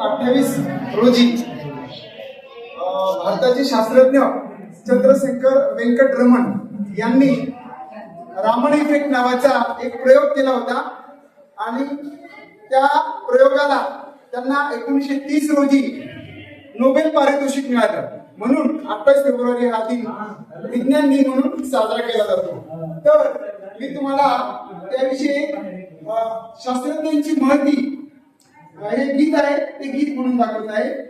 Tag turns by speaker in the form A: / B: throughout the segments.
A: अठ्ठावीस रोजी भारताचे शास्त्रज्ञ चंद्रशेखर व्यंकटरमण यांनी रामन इफेक्ट नावाचा एक प्रयोग केला होता. आणि त्या प्रयोगाला त्यांना एकोणीसशे तीस रोजी नोबेल पारितोषिक मिळालं. म्हणून अठ्ठावीस फेब्रुवारी हा दिन विज्ञान दिन म्हणून साजरा केला जातो. तर मी तुम्हाला त्याविषयी अं, शास्त्रज्ञांची माहिती हे गीत आहे ते गीत म्हणून दाखवत आहे.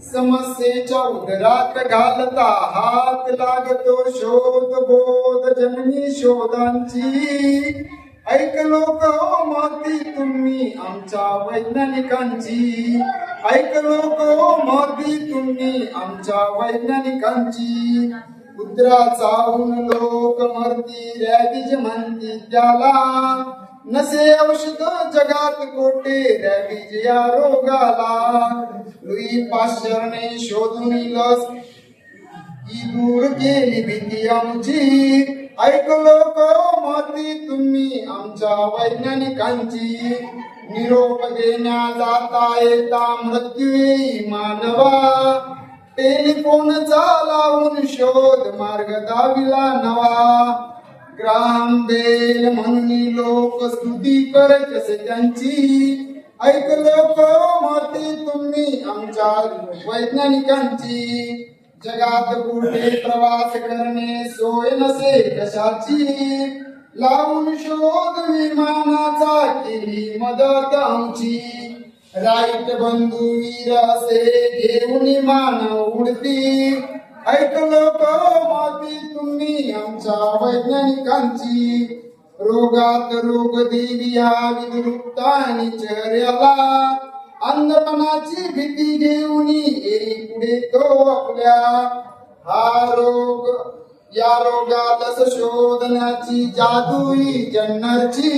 A: समस्येच्या उदरात घालता हात लागतो शोध बोध जननी शोधांची. ऐक लोक हो माती तुम्ही आमच्या वैज्ञानिकांची. ऐक लोक हो माती तुम्ही आमच्या वैज्ञानिकांची. उदराचा लोक मरती रॅबीज म्हणती त्याला. नसे औषध जगात कोटे रॅबीज या रोगाला. लुई पाश्चरने शोधून लस. ही दूर केली भीती आमची. ऐकलो को माती तुम्ही आमच्या वैज्ञानिकांची. निरोप देण्या जाता येता मृत्यू येई मानवा. टेलिफोनचा लावून शोध मार्ग दाविला नवा. ग्राम बेल म्हणून लोक स्तुती करत त्यांची. ऐकलं माती तुम्ही? आमच्या वैज्ञानिकांची. जगात कुठे प्रवास करणे सोय नसे कशाची? लावून शोध विमानाचा केली मदत आमची. राईट बंधू वीर असे घेऊन मानव उडती ऐकलं को माती तुम्ही? आमच्या वैज्ञानिकांची. रोगात रोग देवी हा चेहऱ्याला अंधपणाची भीती घेऊन येई पुढे तो आपल्या. हा रोग या रोगात शोधण्याची जादुई जन्नरची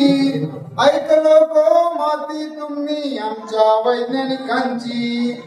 A: ऐकलो को माती तुम्ही आमच्या वैज्ञानिकांची.